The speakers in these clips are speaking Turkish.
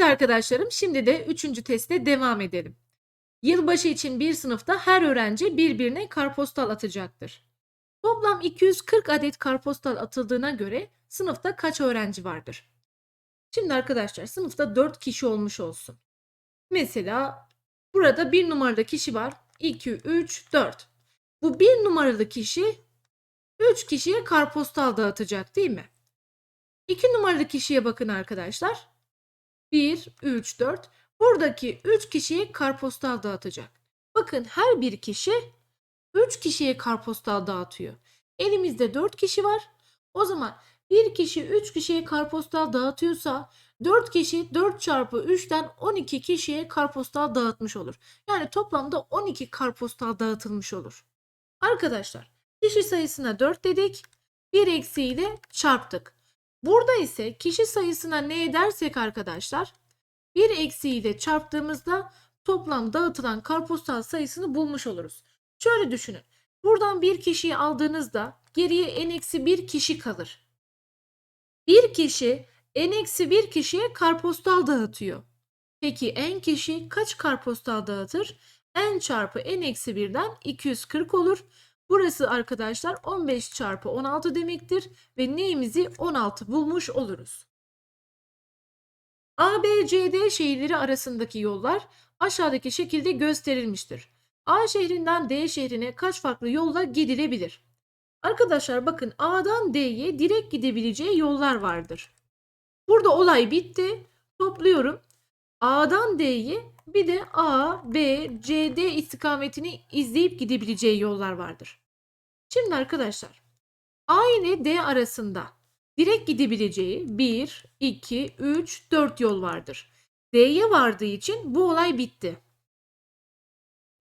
Evet arkadaşlarım şimdi de üçüncü teste devam edelim. Yılbaşı için bir sınıfta her öğrenci birbirine karpostal atacaktır. Toplam 240 adet karpostal atıldığına göre sınıfta kaç öğrenci vardır? Şimdi arkadaşlar sınıfta 4 kişi olmuş olsun. Mesela burada bir numaralı kişi var. 2, 3, 4. Bu bir numaralı kişi 3 kişiye karpostal dağıtacak değil mi? 2 numaralı kişiye bakın arkadaşlar. 1, 3, 4. Buradaki 3 kişiye karpostal dağıtacak. Bakın her bir kişi 3 kişiye karpostal dağıtıyor. Elimizde 4 kişi var. O zaman bir kişi 3 kişiye karpostal dağıtıyorsa 4 kişi 4 çarpı 3'ten 12 kişiye karpostal dağıtmış olur. Yani toplamda 12 karpostal dağıtılmış olur. Arkadaşlar kişi sayısına 4 dedik. Bir eksiğiyle çarptık. Burada ise kişi sayısına ne edersek arkadaşlar bir eksiğiyle çarptığımızda toplam dağıtılan karpostal sayısını bulmuş oluruz. Şöyle düşünün. Buradan bir kişiyi aldığınızda geriye en eksi bir kişi kalır. Bir kişi en eksi bir kişiye karpostal dağıtıyor. Peki en kişi kaç karpostal dağıtır? En çarpı en eksi birden 240 olur. Burası arkadaşlar 15 çarpı 16 demektir ve neyimizi 16 bulmuş oluruz. A, B, C, D şehirleri arasındaki yollar aşağıdaki şekilde gösterilmiştir. A şehrinden D şehrine kaç farklı yolla gidilebilir? Arkadaşlar bakın A'dan D'ye direkt gidebileceği yollar vardır. Burada olay bitti. Topluyorum. A'dan D'ye bir de A, B, C, D istikametini izleyip gidebileceği yollar vardır. Şimdi arkadaşlar A ile D arasında direkt gidebileceği 1, 2, 3, 4 yol vardır. D'ye vardığı için bu olay bitti.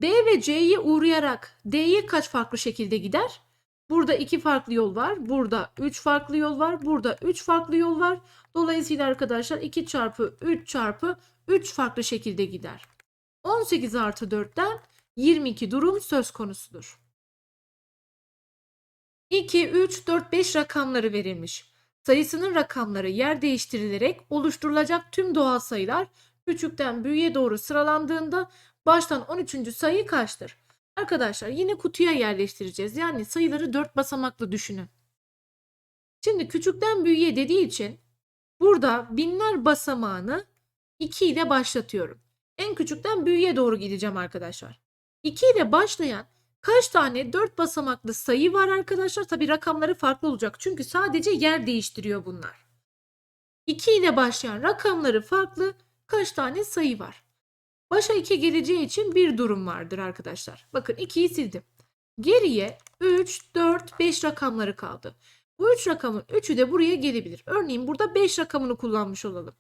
B ve C'ye uğrayarak D'ye kaç farklı şekilde gider? Burada iki farklı yol var. Burada 3 farklı yol var. Burada 3 farklı yol var. Dolayısıyla arkadaşlar 2 çarpı 3 çarpı 3 farklı şekilde gider. 18 artı 4'ten 22 durum söz konusudur. 2, 3, 4, 5 rakamları verilmiş. Sayısının rakamları yer değiştirilerek oluşturulacak tüm doğal sayılar küçükten büyüğe doğru sıralandığında baştan 13. sayı kaçtır? Arkadaşlar yine kutuya yerleştireceğiz. Yani sayıları 4 basamaklı düşünün. Şimdi küçükten büyüğe dediği için burada binler basamağını 2 ile başlatıyorum. En küçükten büyüğe doğru gideceğim arkadaşlar. 2 ile başlayan kaç tane 4 basamaklı sayı var arkadaşlar? Tabi rakamları farklı olacak. Çünkü sadece yer değiştiriyor bunlar. 2 ile başlayan rakamları farklı kaç tane sayı var? Başa 2 geleceği için bir durum vardır arkadaşlar. Bakın 2'yi sildim. Geriye 3, 4, 5 rakamları kaldı. Bu 3 rakamın 3'ü de buraya gelebilir. Örneğin burada 5 rakamını kullanmış olalım.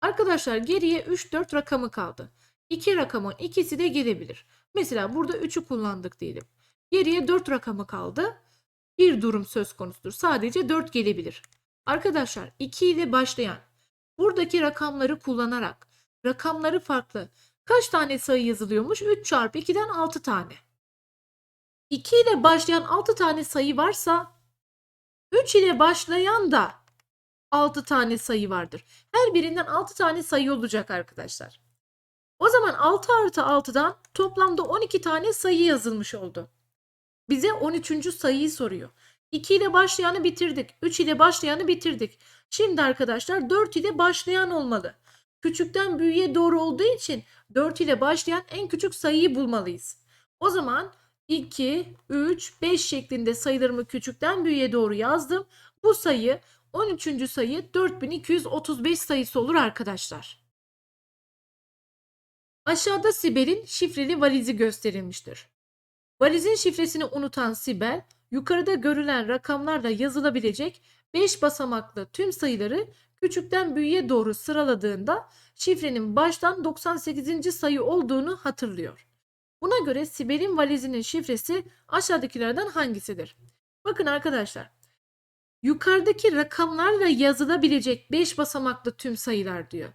Arkadaşlar geriye 3, 4 rakamı kaldı. 2 rakamın ikisi de gelebilir. Mesela burada 3'ü kullandık diyelim. Geriye 4 rakamı kaldı. Bir durum söz konusudur. Sadece 4 gelebilir. Arkadaşlar 2 ile başlayan buradaki rakamları kullanarak rakamları farklı kaç tane sayı yazılıyormuş? 3 çarpı 2'den 6 tane. 2 ile başlayan 6 tane sayı varsa 3 ile başlayan da 6 tane sayı vardır. Her birinden 6 tane sayı olacak arkadaşlar. O zaman 6 artı 6'dan toplamda 12 tane sayı yazılmış oldu. Bize 13. sayıyı soruyor. 2 ile başlayanı bitirdik. 3 ile başlayanı bitirdik. Şimdi arkadaşlar 4 ile başlayan olmalı. Küçükten büyüğe doğru olduğu için 4 ile başlayan en küçük sayıyı bulmalıyız. O zaman 2, 3, 5 şeklinde sayılarımı küçükten büyüğe doğru yazdım. Bu sayı 13. sayı 4235 sayısı olur arkadaşlar. Aşağıda Sibel'in şifreli valizi gösterilmiştir. Valizin şifresini unutan Sibel, yukarıda görülen rakamlarla yazılabilecek 5 basamaklı tüm sayıları küçükten büyüğe doğru sıraladığında şifrenin baştan 98. sayı olduğunu hatırlıyor. Buna göre Sibel'in valizinin şifresi aşağıdakilerden hangisidir? Bakın arkadaşlar. Yukarıdaki rakamlarla yazılabilecek 5 basamaklı tüm sayılar diyor.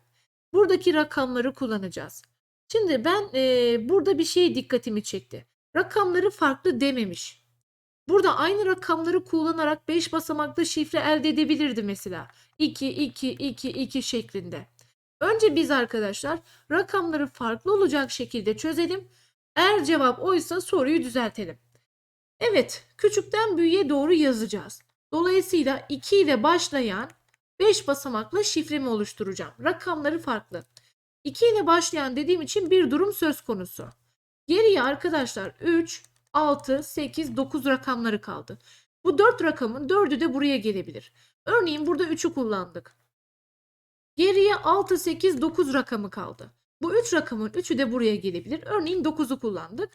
Buradaki rakamları kullanacağız. Şimdi ben e, burada bir şey dikkatimi çekti. Rakamları farklı dememiş. Burada aynı rakamları kullanarak 5 basamaklı şifre elde edebilirdi mesela. 2, 2, 2, 2 şeklinde. Önce biz arkadaşlar rakamları farklı olacak şekilde çözelim. Eğer cevap oysa soruyu düzeltelim. Evet, küçükten büyüğe doğru yazacağız. Dolayısıyla 2 ile başlayan 5 basamaklı şifremi oluşturacağım. Rakamları farklı. 2 ile başlayan dediğim için bir durum söz konusu. Geriye arkadaşlar 3, 6, 8, 9 rakamları kaldı. Bu 4 rakamın 4'ü de buraya gelebilir. Örneğin burada 3'ü kullandık. Geriye 6, 8, 9 rakamı kaldı. Bu 3 rakamın 3'ü de buraya gelebilir. Örneğin 9'u kullandık.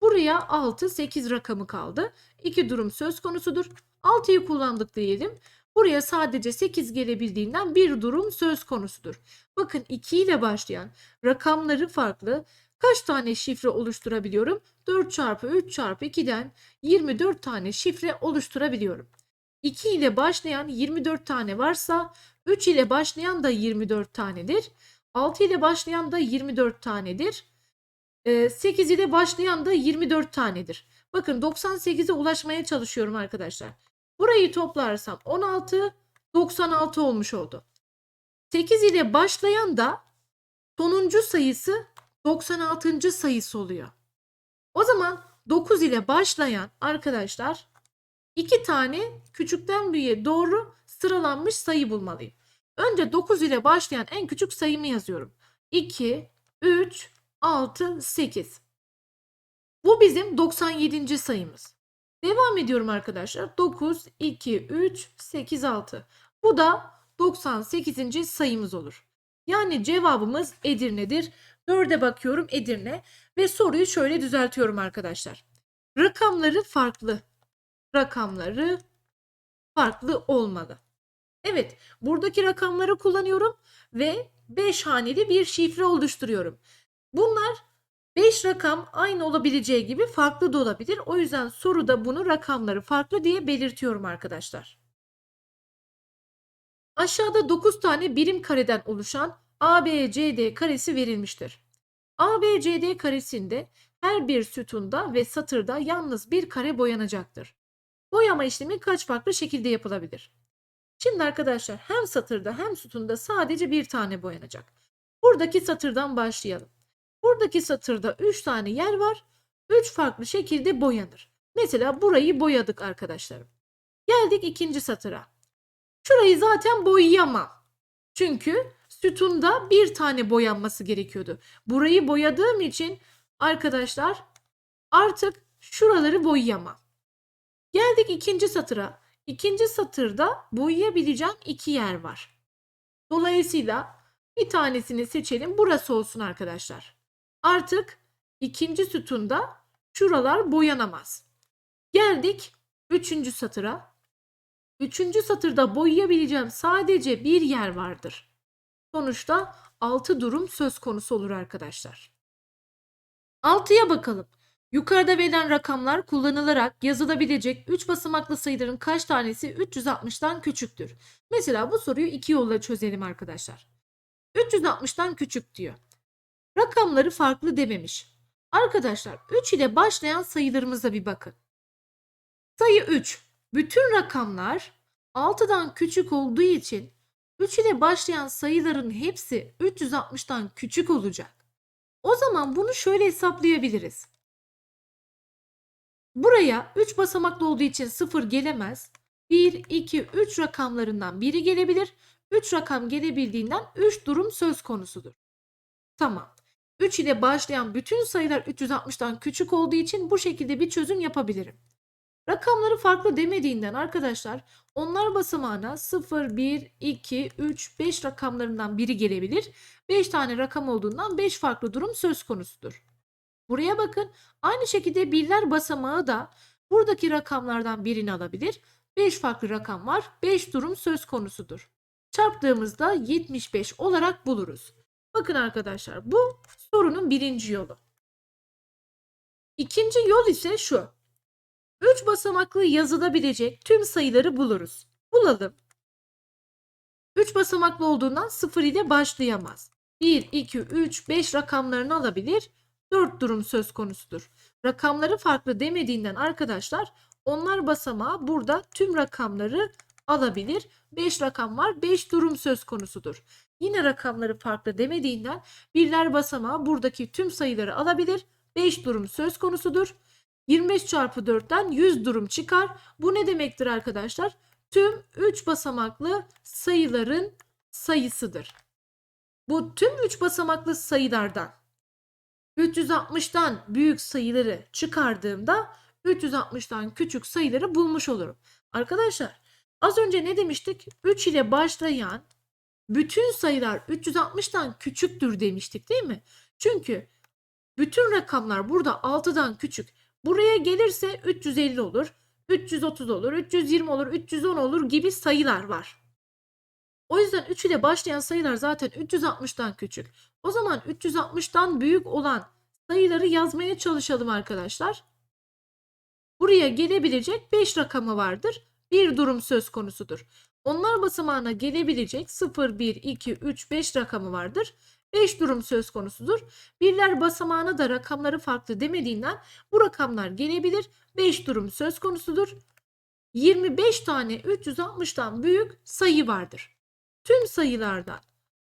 Buraya 6, 8 rakamı kaldı. İki durum söz konusudur. 6'yı kullandık diyelim. Buraya sadece 8 gelebildiğinden bir durum söz konusudur. Bakın 2 ile başlayan rakamları farklı. Kaç tane şifre oluşturabiliyorum? 4 çarpı 3 çarpı 2'den 24 tane şifre oluşturabiliyorum. 2 ile başlayan 24 tane varsa 3 ile başlayan da 24 tanedir. 6 ile başlayan da 24 tanedir. 8 ile başlayan da 24 tanedir. Bakın 98'e ulaşmaya çalışıyorum arkadaşlar. Burayı toplarsam 16, 96 olmuş oldu. 8 ile başlayan da sonuncu sayısı 96. sayısı oluyor. O zaman 9 ile başlayan arkadaşlar iki tane küçükten büyüğe doğru sıralanmış sayı bulmalıyım. Önce 9 ile başlayan en küçük sayımı yazıyorum. 2, 3, 6, 8. Bu bizim 97. sayımız. Devam ediyorum arkadaşlar. 9, 2, 3, 8, 6. Bu da 98. sayımız olur. Yani cevabımız Edirne'dir. 4'e bakıyorum Edirne ve soruyu şöyle düzeltiyorum arkadaşlar. Rakamları farklı. Rakamları farklı olmalı. Evet, buradaki rakamları kullanıyorum ve 5 haneli bir şifre oluşturuyorum. Bunlar 5 rakam aynı olabileceği gibi farklı da olabilir. O yüzden soruda bunu rakamları farklı diye belirtiyorum arkadaşlar. Aşağıda 9 tane birim kareden oluşan ABCD karesi verilmiştir. ABCD karesinde her bir sütunda ve satırda yalnız bir kare boyanacaktır. Boyama işlemi kaç farklı şekilde yapılabilir? Şimdi arkadaşlar hem satırda hem sütunda sadece bir tane boyanacak. Buradaki satırdan başlayalım. Buradaki satırda 3 tane yer var. 3 farklı şekilde boyanır. Mesela burayı boyadık arkadaşlarım. Geldik ikinci satıra. Şurayı zaten boyayamam. Çünkü sütunda bir tane boyanması gerekiyordu. Burayı boyadığım için arkadaşlar artık şuraları boyayamam. Geldik ikinci satıra. İkinci satırda boyayabileceğim iki yer var. Dolayısıyla bir tanesini seçelim. Burası olsun arkadaşlar. Artık ikinci sütunda şuralar boyanamaz. Geldik üçüncü satıra. Üçüncü satırda boyayabileceğim sadece bir yer vardır. Sonuçta 6 durum söz konusu olur arkadaşlar. 6'ya bakalım. Yukarıda verilen rakamlar kullanılarak yazılabilecek 3 basamaklı sayıların kaç tanesi 360'tan küçüktür? Mesela bu soruyu iki yolla çözelim arkadaşlar. 360'tan küçük diyor. Rakamları farklı dememiş. Arkadaşlar 3 ile başlayan sayılarımıza bir bakın. Sayı 3. Bütün rakamlar 6'dan küçük olduğu için 3 ile başlayan sayıların hepsi 360'tan küçük olacak. O zaman bunu şöyle hesaplayabiliriz. Buraya 3 basamaklı olduğu için 0 gelemez. 1, 2, 3 rakamlarından biri gelebilir. 3 rakam gelebildiğinden 3 durum söz konusudur. Tamam. 3 ile başlayan bütün sayılar 360'tan küçük olduğu için bu şekilde bir çözüm yapabilirim. Rakamları farklı demediğinden arkadaşlar onlar basamağına 0, 1, 2, 3, 5 rakamlarından biri gelebilir. 5 tane rakam olduğundan 5 farklı durum söz konusudur. Buraya bakın. Aynı şekilde birler basamağı da buradaki rakamlardan birini alabilir. 5 farklı rakam var. 5 durum söz konusudur. Çarptığımızda 75 olarak buluruz. Bakın arkadaşlar bu sorunun birinci yolu. İkinci yol ise şu. 3 basamaklı yazılabilecek tüm sayıları buluruz. Bulalım. 3 basamaklı olduğundan 0 ile başlayamaz. 1, 2, 3, 5 rakamlarını alabilir. 4 durum söz konusudur. Rakamları farklı demediğinden arkadaşlar onlar basamağı burada tüm rakamları alabilir. 5 rakam var 5 durum söz konusudur. yine rakamları farklı demediğinden birler basamağı buradaki tüm sayıları alabilir. 5 durum söz konusudur. 25 çarpı 4'ten 100 durum çıkar. Bu ne demektir arkadaşlar? Tüm 3 basamaklı sayıların sayısıdır. Bu tüm 3 basamaklı sayılardan 360'tan büyük sayıları çıkardığımda 360'tan küçük sayıları bulmuş olurum. Arkadaşlar az önce ne demiştik? 3 ile başlayan bütün sayılar 360'tan küçüktür demiştik değil mi? Çünkü bütün rakamlar burada 6'dan küçük. Buraya gelirse 350 olur, 330 olur, 320 olur, 310 olur gibi sayılar var. O yüzden 3 ile başlayan sayılar zaten 360'tan küçük. O zaman 360'tan büyük olan sayıları yazmaya çalışalım arkadaşlar. Buraya gelebilecek 5 rakamı vardır. Bir durum söz konusudur. Onlar basamağına gelebilecek 0, 1, 2, 3, 5 rakamı vardır. 5 durum söz konusudur. Birler basamağına da rakamları farklı demediğinden bu rakamlar gelebilir. 5 durum söz konusudur. 25 tane 360'tan büyük sayı vardır. Tüm sayılardan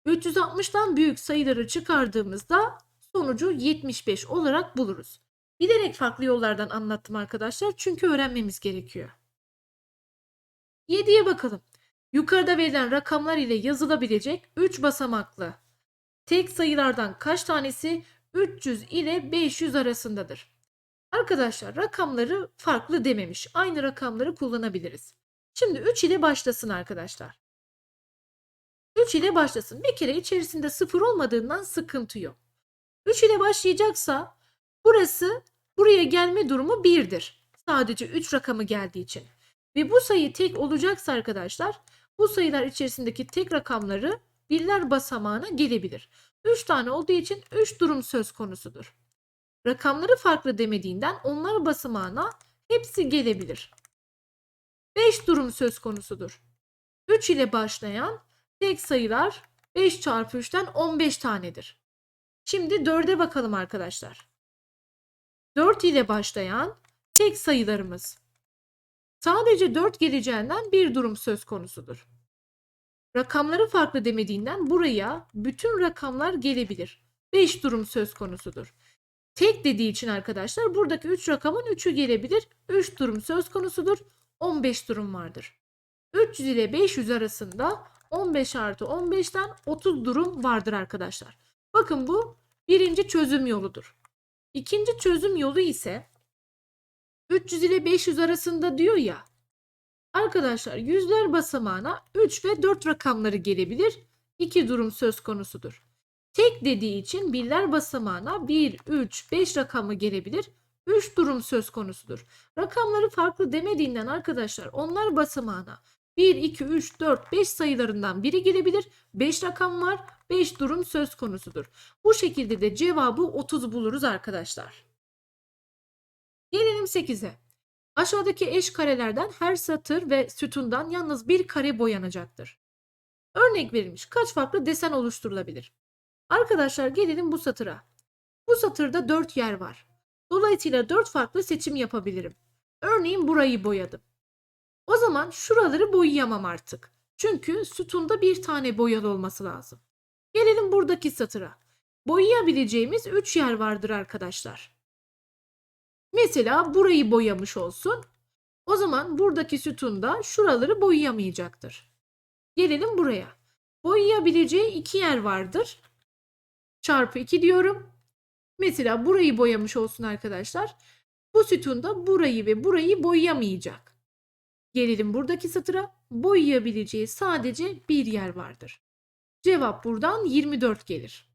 360'tan büyük sayıları çıkardığımızda sonucu 75 olarak buluruz. Bilerek farklı yollardan anlattım arkadaşlar çünkü öğrenmemiz gerekiyor. 7'ye bakalım. Yukarıda verilen rakamlar ile yazılabilecek 3 basamaklı tek sayılardan kaç tanesi 300 ile 500 arasındadır? Arkadaşlar rakamları farklı dememiş. Aynı rakamları kullanabiliriz. Şimdi 3 ile başlasın arkadaşlar. 3 ile başlasın. Bir kere içerisinde 0 olmadığından sıkıntı yok. 3 ile başlayacaksa burası buraya gelme durumu 1'dir. Sadece 3 rakamı geldiği için. Ve bu sayı tek olacaksa arkadaşlar bu sayılar içerisindeki tek rakamları birler basamağına gelebilir. 3 tane olduğu için 3 durum söz konusudur. Rakamları farklı demediğinden onlar basamağına hepsi gelebilir. 5 durum söz konusudur. 3 ile başlayan tek sayılar 5 çarpı 3'ten 15 tanedir. Şimdi 4'e bakalım arkadaşlar. 4 ile başlayan tek sayılarımız. Sadece 4 geleceğinden bir durum söz konusudur. Rakamları farklı demediğinden buraya bütün rakamlar gelebilir. 5 durum söz konusudur. Tek dediği için arkadaşlar buradaki 3 rakamın 3'ü gelebilir. 3 durum söz konusudur. 15 durum vardır. 300 ile 500 arasında 15 artı 15'ten 30 durum vardır arkadaşlar. Bakın bu birinci çözüm yoludur. İkinci çözüm yolu ise 300 ile 500 arasında diyor ya. Arkadaşlar yüzler basamağına 3 ve 4 rakamları gelebilir. İki durum söz konusudur. Tek dediği için birler basamağına 1, 3, 5 rakamı gelebilir. 3 durum söz konusudur. Rakamları farklı demediğinden arkadaşlar onlar basamağına 1, 2, 3, 4, 5 sayılarından biri gelebilir. 5 rakam var. 5 durum söz konusudur. Bu şekilde de cevabı 30 buluruz arkadaşlar. Gelelim 8'e. Aşağıdaki eş karelerden her satır ve sütundan yalnız bir kare boyanacaktır. Örnek verilmiş kaç farklı desen oluşturulabilir? Arkadaşlar gelelim bu satıra. Bu satırda 4 yer var. Dolayısıyla 4 farklı seçim yapabilirim. Örneğin burayı boyadım. O zaman şuraları boyayamam artık. Çünkü sütunda bir tane boyalı olması lazım. Gelelim buradaki satıra. Boyayabileceğimiz 3 yer vardır arkadaşlar. Mesela burayı boyamış olsun. O zaman buradaki sütunda şuraları boyayamayacaktır. Gelelim buraya. Boyayabileceği iki yer vardır. Çarpı 2 diyorum. Mesela burayı boyamış olsun arkadaşlar. Bu sütunda burayı ve burayı boyayamayacak. Gelelim buradaki satıra. Boyayabileceği sadece bir yer vardır. Cevap buradan 24 gelir.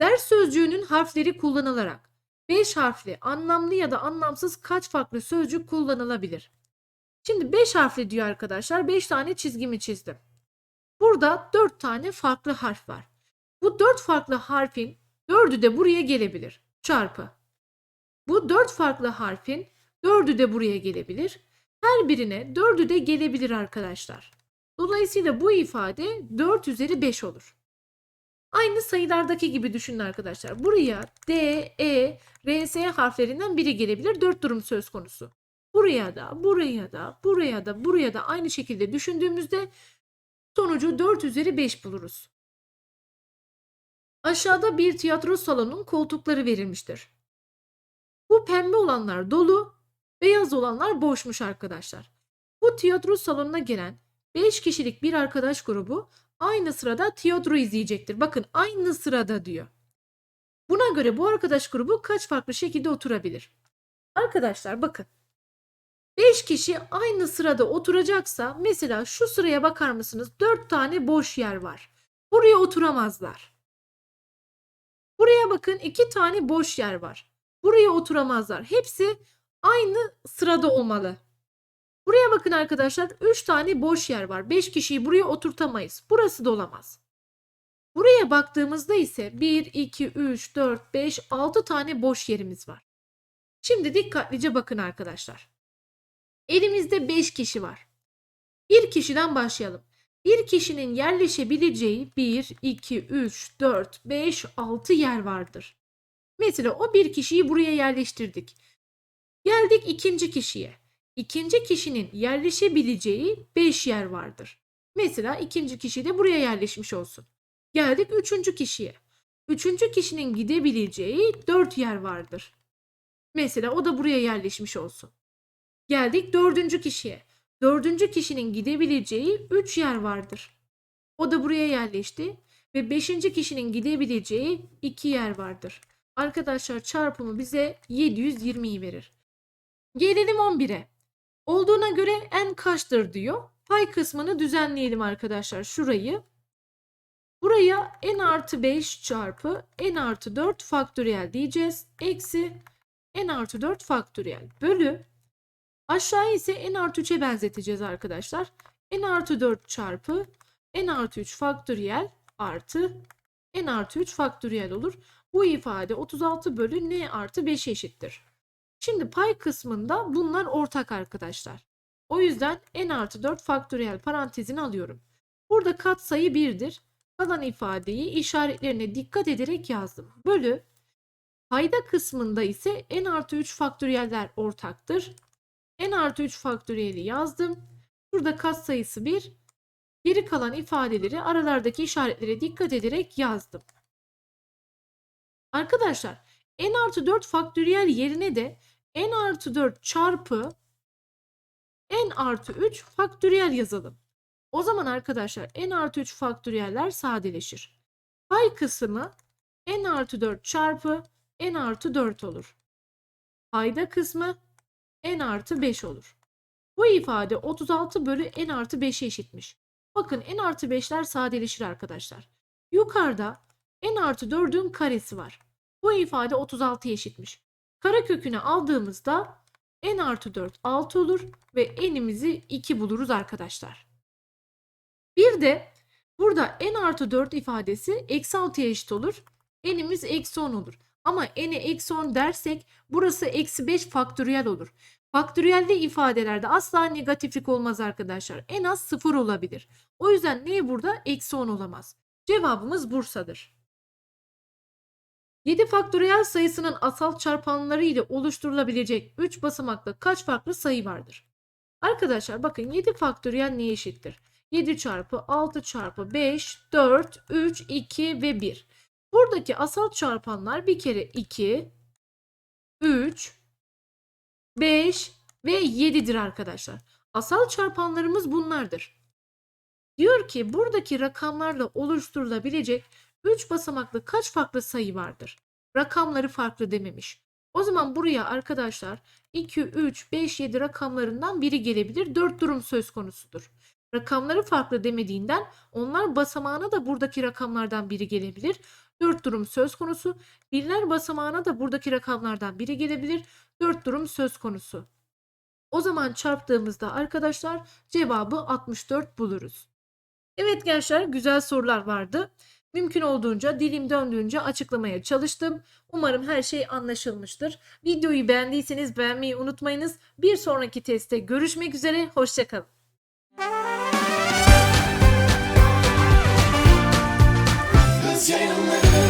Ders sözcüğünün harfleri kullanılarak 5 harfli, anlamlı ya da anlamsız kaç farklı sözcük kullanılabilir? Şimdi 5 harfli diyor arkadaşlar. 5 tane çizgimi çizdim. Burada 4 tane farklı harf var. Bu 4 farklı harfin 4'ü de buraya gelebilir. Çarpı. Bu 4 farklı harfin 4'ü de buraya gelebilir. Her birine 4'ü de gelebilir arkadaşlar. Dolayısıyla bu ifade 4 üzeri 5 olur. Aynı sayılardaki gibi düşünün arkadaşlar. Buraya D, E, R, S harflerinden biri gelebilir. 4 durum söz konusu. Buraya da, buraya da, buraya da, buraya da aynı şekilde düşündüğümüzde Sonucu 4 üzeri 5 buluruz. Aşağıda bir tiyatro salonunun koltukları verilmiştir. Bu pembe olanlar dolu, beyaz olanlar boşmuş arkadaşlar. Bu tiyatro salonuna gelen 5 kişilik bir arkadaş grubu aynı sırada tiyatro izleyecektir. Bakın aynı sırada diyor. Buna göre bu arkadaş grubu kaç farklı şekilde oturabilir? Arkadaşlar bakın. 5 kişi aynı sırada oturacaksa mesela şu sıraya bakar mısınız? 4 tane boş yer var. Buraya oturamazlar. Buraya bakın 2 tane boş yer var. Buraya oturamazlar. Hepsi aynı sırada olmalı. Buraya bakın arkadaşlar 3 tane boş yer var. 5 kişiyi buraya oturtamayız. Burası da olamaz. Buraya baktığımızda ise 1, 2, 3, 4, 5, 6 tane boş yerimiz var. Şimdi dikkatlice bakın arkadaşlar. Elimizde 5 kişi var. Bir kişiden başlayalım. Bir kişinin yerleşebileceği 1, 2, 3, 4, 5, 6 yer vardır. Mesela o bir kişiyi buraya yerleştirdik. Geldik ikinci kişiye. İkinci kişinin yerleşebileceği 5 yer vardır. Mesela ikinci kişi de buraya yerleşmiş olsun. Geldik üçüncü kişiye. Üçüncü kişinin gidebileceği 4 yer vardır. Mesela o da buraya yerleşmiş olsun. Geldik dördüncü kişiye. Dördüncü kişinin gidebileceği 3 yer vardır. O da buraya yerleşti ve beşinci kişinin gidebileceği 2 yer vardır. Arkadaşlar çarpımı bize 720'yi verir. Gelelim 11'e. Olduğuna göre n kaçtır diyor. Pay kısmını düzenleyelim arkadaşlar şurayı. Buraya n artı 5 çarpı n artı 4 faktöriyel diyeceğiz. Eksi n artı 4 faktöriyel bölü. Aşağıya ise n artı 3'e benzeteceğiz arkadaşlar. n artı 4 çarpı n artı 3 faktöriyel artı n artı 3 faktöriyel olur. Bu ifade 36 bölü n artı 5 eşittir. Şimdi pay kısmında bunlar ortak arkadaşlar. O yüzden n artı 4 faktöriyel parantezini alıyorum. Burada katsayı 1'dir. Kalan ifadeyi işaretlerine dikkat ederek yazdım. Bölü payda kısmında ise n artı 3 faktöriyeller ortaktır. n artı 3 faktöriyeli yazdım. Burada katsayısı 1. Geri kalan ifadeleri aralardaki işaretlere dikkat ederek yazdım. Arkadaşlar n artı 4 faktöriyel yerine de n artı 4 çarpı n artı 3 faktöriyel yazalım. O zaman arkadaşlar n artı 3 faktöriyeller sadeleşir. Pay kısmı n artı 4 çarpı n artı 4 olur. Payda kısmı n artı 5 olur. Bu ifade 36 bölü n artı 5'e eşitmiş. Bakın n artı 5'ler sadeleşir arkadaşlar. Yukarıda n artı 4'ün karesi var. Bu ifade 36'ya eşitmiş. Kare kökünü aldığımızda n artı 4 6 olur ve n'imizi 2 buluruz arkadaşlar. Bir de burada n artı 4 ifadesi eksi 6'ya eşit olur. n'imiz eksi 10 olur. Ama n'e eksi 10 dersek burası eksi 5 faktöriyel olur. Faktöriyelde ifadelerde asla negatiflik olmaz arkadaşlar. En az 0 olabilir. O yüzden ne burada? Eksi 10 olamaz. Cevabımız Bursa'dır. 7 faktöriyel sayısının asal çarpanları ile oluşturulabilecek 3 basamaklı kaç farklı sayı vardır? Arkadaşlar bakın 7 faktöriyel neye eşittir? 7 çarpı 6 çarpı 5, 4, 3, 2 ve 1. Buradaki asal çarpanlar bir kere 2, 3, 5 ve 7'dir arkadaşlar. Asal çarpanlarımız bunlardır. Diyor ki buradaki rakamlarla oluşturulabilecek 3 basamaklı kaç farklı sayı vardır? Rakamları farklı dememiş. O zaman buraya arkadaşlar 2, 3, 5, 7 rakamlarından biri gelebilir. 4 durum söz konusudur. Rakamları farklı demediğinden onlar basamağına da buradaki rakamlardan biri gelebilir. 4 durum söz konusu. Birler basamağına da buradaki rakamlardan biri gelebilir. 4 durum söz konusu. O zaman çarptığımızda arkadaşlar cevabı 64 buluruz. Evet gençler güzel sorular vardı. Mümkün olduğunca dilim döndüğünce açıklamaya çalıştım. Umarım her şey anlaşılmıştır. Videoyu beğendiyseniz beğenmeyi unutmayınız. Bir sonraki testte görüşmek üzere. Hoşçakalın. Yayınları